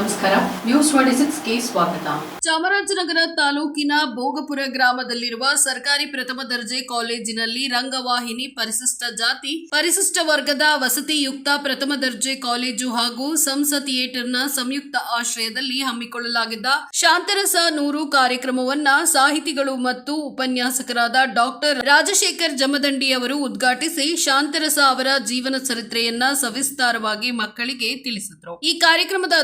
ನಮಸ್ಕಾರ. News twenty six ಸ್ವಾಗತ. ಚಾಮರಾಜನಗರ ತಾಲೂಕಿನ ಭೋಗಪುರ ಗ್ರಾಮದಲ್ಲಿರುವ ಸರ್ಕಾರಿ ಪ್ರಥಮ ದರ್ಜೆ ಕಾಲೇಜಿನಲ್ಲಿ ರಂಗವಾಹಿನಿ ಪರಿಶಿಷ್ಟ ಜಾತಿ, ಪರಿಶಿಷ್ಟ ವರ್ಗದ ವಸತಿಯುಕ್ತ ಪ್ರಥಮ ದರ್ಜೆ ಕಾಲೇಜು ಹಾಗೂ ಸಂಸ ಥಿಯೇಟರ್ನ ಸಂಯುಕ್ತ ಆಶ್ರಯದಲ್ಲಿ ಹಮ್ಮಿಕೊಳ್ಳಲಾಗಿದ್ದ ಶಾಂತರಸ ನೂರು ಕಾರ್ಯಕ್ರಮವನ್ನ ಸಾಹಿತಿಗಳು ಮತ್ತು ಉಪನ್ಯಾಸಕರಾದ ಡಾಕ್ಟರ್ ರಾಜಶೇಖರ್ ಜಮದಂಡಿ ಅವರು ಉದ್ಘಾಟಿಸಿ ಶಾಂತರಸ ಅವರ ಜೀವನ ಚರಿತ್ರೆಯನ್ನ ಸವಿಸ್ತಾರವಾಗಿ ಮಕ್ಕಳಿಗೆ ತಿಳಿಸಿದರು. ಈ ಕಾರ್ಯಕ್ರಮದ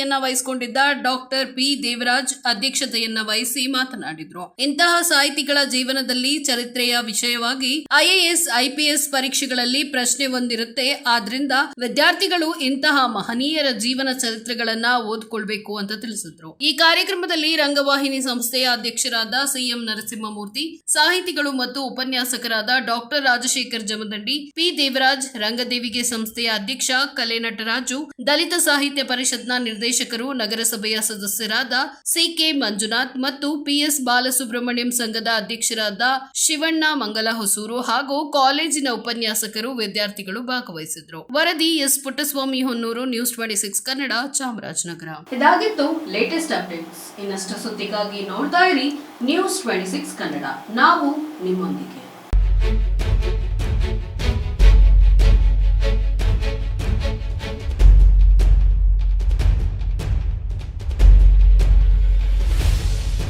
ಅಧ್ಯಕ್ಷತೆಯನ್ನ ವಹಿಸಿಕೊಂಡಿದ್ದ ಡಾಕ್ಟರ್ ಪಿ ದೇವರಾಜ್ ಅಧ್ಯಕ್ಷತೆಯನ್ನ ವಹಿಸಿ ಮಾತನಾಡಿದ್ರು. ಇಂತಹ ಸಾಹಿತಿಗಳ ಜೀವನದಲ್ಲಿ ಚರಿತ್ರೆಯ ವಿಷಯವಾಗಿ ಐಎಎಸ್ ಐಪಿಎಸ್ ಪರೀಕ್ಷೆಗಳಲ್ಲಿ ಪ್ರಶ್ನೆ ಒಂದಿರುತ್ತೆ. ಆದ್ರಿಂದ ವಿದ್ಯಾರ್ಥಿಗಳು ಇಂತಹ ಮಹನೀಯರ ಜೀವನ ಚರಿತ್ರೆಗಳನ್ನ ಓದ್ಕೊಳ್ಬೇಕು ಅಂತ ತಿಳಿಸಿದ್ರು. ಈ ಕಾರ್ಯಕ್ರಮದಲ್ಲಿ ರಂಗವಾಹಿನಿ ಸಂಸ್ಥೆಯ ಅಧ್ಯಕ್ಷರಾದ ಸಿಎಂ ನರಸಿಂಹಮೂರ್ತಿ, ಸಾಹಿತಿಗಳು ಮತ್ತು ಉಪನ್ಯಾಸಕರಾದ ಡಾಕ್ಟರ್ ರಾಜಶೇಖರ್ ಜಮದಂಡಿ, ಪಿ ದೇವರಾಜ್, ರಂಗದೇವಿಗೆ ಸಂಸ್ಥೆಯ ಅಧ್ಯಕ್ಷ ಕಲೆ ನಟರಾಜು ದಲಿತ ಸಾಹಿತ್ಯ ಪರಿಷತ್ನ ನಿರ್ದೇಶಕರು ನಗರಸಭೆಯ ಸದಸ್ಯರಾದ ಸಿಕೆ ಮಂಜುನಾಥ್ ಮತ್ತು ಪಿಎಸ್ ಬಾಲಸುಬ್ರಹ್ಮಣ್ಯಂ ಸಂಘದ ಅಧ್ಯಕ್ಷರಾದ ಶಿವಣ್ಣ ಮಂಗಲ ಹೊಸೂರು ಹಾಗೂ ಕಾಲೇಜಿನ ಉಪನ್ಯಾಸಕರು ವಿದ್ಯಾರ್ಥಿಗಳು ಭಾಗವಹಿಸಿದ್ರು. ವರದಿ S Puttaswamy Honnuru, news twenty six Kannada, Chamarajanagar. ಇದಾಗಿತ್ತು ಲೇಟೆಸ್ಟ್ ಅಪ್ಡೇಟ್ಸ್ ಇನ್ನಷ್ಟು ಸುದ್ದಿಗಾಗಿ ನೋಡ್ತಾ ಇರಿ ನ್ಯೂಸ್ ಟ್ವೆಂಟಿ ಸಿಕ್ಸ್ ಕನ್ನಡ. ನಾವು ನಿಮ್ಮೊಂದಿಗೆ.